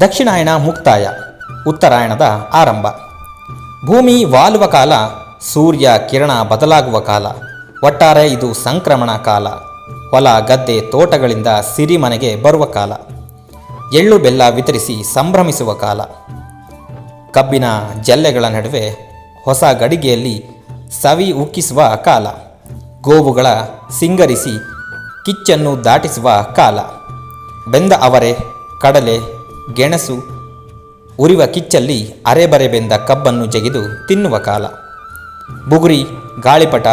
ದಕ್ಷಿಣಾಯಣ ಮುಕ್ತಾಯ, ಉತ್ತರಾಯಣದ ಆರಂಭ. ಭೂಮಿ ವಾಲುವ ಕಾಲ, ಸೂರ್ಯ ಕಿರಣ ಬದಲಾಗುವ ಕಾಲ. ಒಟ್ಟಾರೆ ಇದು ಸಂಕ್ರಮಣ ಕಾಲ. ಹೊಲ, ಗದ್ದೆ, ತೋಟಗಳಿಂದ ಸಿರಿಮನೆಗೆ ಬರುವ ಕಾಲ. ಎಳ್ಳು ಬೆಲ್ಲ ವಿತರಿಸಿ ಸಂಭ್ರಮಿಸುವ ಕಾಲ. ಕಬ್ಬಿನ ಜಲ್ಲೆಗಳ ನಡುವೆ ಹೊಸ ಗಡಿಗೆಯಲ್ಲಿ ಸವಿ ಉಕ್ಕಿಸುವ ಕಾಲ. ಗೋವುಗಳ ಸಿಂಗರಿಸಿ ಕಿಚ್ಚನ್ನು ದಾಟಿಸುವ ಕಾಲ. ಬೆಂದ ಅವರೆ, ಕಡಲೆ ಗೆಣಸು ಉರಿವ ಕಿಚ್ಚಲ್ಲಿ ಅರೆಬರೆ ಬೆಂದ ಕಬ್ಬನ್ನು ಜಗಿದು ತಿನ್ನುವ ಕಾಲ. ಬುಗುರಿ, ಗಾಳಿಪಟ,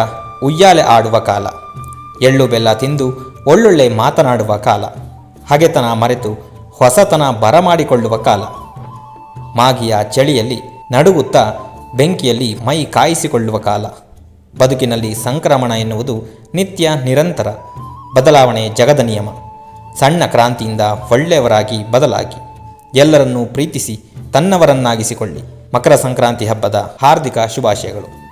ಉಯ್ಯಾಲೆ ಆಡುವ ಕಾಲ. ಎಳ್ಳು ಬೆಲ್ಲ ತಿಂದು ಒಳ್ಳೊಳ್ಳೆ ಮಾತನಾಡುವ ಕಾಲ. ಹಗೆತನ ಮರೆತು ಹೊಸತನ ಬರಮಾಡಿಕೊಳ್ಳುವ ಕಾಲ. ಮಾಗಿಯ ಚಳಿಯಲ್ಲಿ ನಡುಗುತ್ತಾ ಬೆಂಕಿಯಲ್ಲಿ ಮೈ ಕಾಯಿಸಿಕೊಳ್ಳುವ ಕಾಲ. ಬದುಕಿನಲ್ಲಿ ಸಂಕ್ರಮಣ ಎನ್ನುವುದು ನಿತ್ಯ ನಿರಂತರ, ಬದಲಾವಣೆ ಜಗದ ನಿಯಮ. ಸಣ್ಣ ಕ್ರಾಂತಿಯಿಂದ ಒಳ್ಳೆಯವರಾಗಿ ಬದಲಾಗಿ. ಎಲ್ಲರನ್ನೂ ಪ್ರೀತಿಸಿ ತನ್ನವರನ್ನಾಗಿಸಿಕೊಳ್ಳಿ. ಮಕರ ಸಂಕ್ರಾಂತಿ ಹಬ್ಬದ ಹಾರ್ದಿಕ ಶುಭಾಶಯಗಳು.